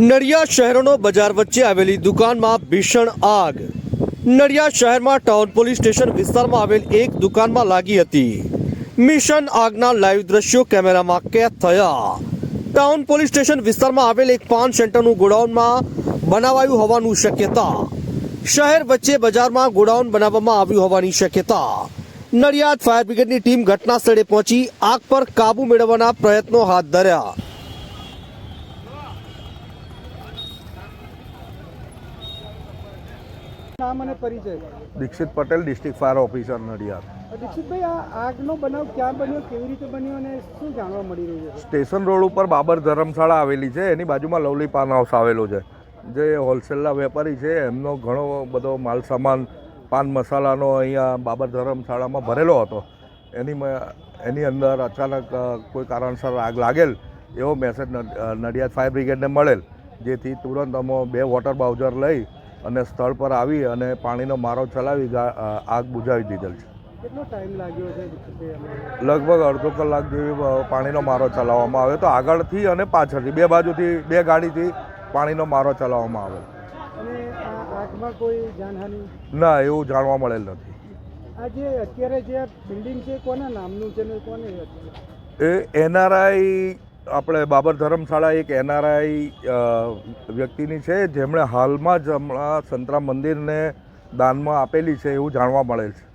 નડિયાદ શહેરનો બજાર વચ્ચે આવેલી દુકાનમાં ભીષણ આગ. નડિયાદ શહેરમાં ટાઉન પોલીસ સ્ટેશન વિસ્તારમાં આવેલ એક દુકાનમાં લાગી હતી. મિશન આગના લાઈવ દ્રશ્યો કેમેરામાં કેદ થયા. ટાઉન પોલીસ સ્ટેશન વિસ્તારમાં આવેલ એક પાન સેન્ટરનું ગોડાઉનમાં બનાવાયું હોવાનું શક્યતા. શહેર વચ્ચે બજારમાં ગોડાઉન બનાવવામાં આવ્યું હોવાની શક્યતા. નડિયાદ ફાયર બ્રિગેડની ટીમ ઘટના સ્થળે પહોંચી આગ પર કાબુ મેળવવાના પ્રયત્નો હાથ ધર્યા. નામ અને પરિચય? Dixit Patel district fire officer Nadiad. દીક્ષિતભાઈ આ આગનો બનાવ ક્યાં બન્યો કેવી રીતે બન્યો અને શું જાણવા મળી રહ્યું છે? સ્ટેશન રોડ ઉપર બાબર ધર્મશાળા આવેલી છે એની બાજુમાં લવલી પાન હાઉસ આવેલો છે. જે હોલસેલના વેપારી છે એમનો ઘણો બધો માલ સામાન પાન મસાલાનો અહીંયા બાબર ધર્મશાળામાં ભરેલો હતો. એની એની અંદર અચાનક કોઈ કારણસર આગ લાગેલ એવો મેસેજ નડિયાદ ફાયર બ્રિગેડને મળેલ. જેથી તુરંત અમે બે વોટર બાઉઝર લઈ અને સ્થળ પર આવી અને પાણીનો મારો ચલાવી આગ બુઝાવી દીધેલ છે. કેટલો ટાઈમ લાગ્યો છે લગભગ અડધો કલાક જેવી પાણીનો મારો ચલાવવામાં આવ્યો. તો આગળથી અને પાછળથી બે બાજુથી બે ગાડીથી પાણીનો મારો ચલાવવામાં આવેલ અને આ આગમાં કોઈ ના એવું જાણવા મળેલ નથી. આજે અત્યારે જે બિલ્ડિંગ છે કોના નામનું છે કોને એ એનઆરઆઈ આપણે બાબર ધર્મશાળા એક એનઆરઆઈ વ્યક્તિની છે. જેમણે હાલમાં જ હમણાં સંતરામ મંદિરને દાનમાં આપેલી છે એવું જાણવા મળેલ છે.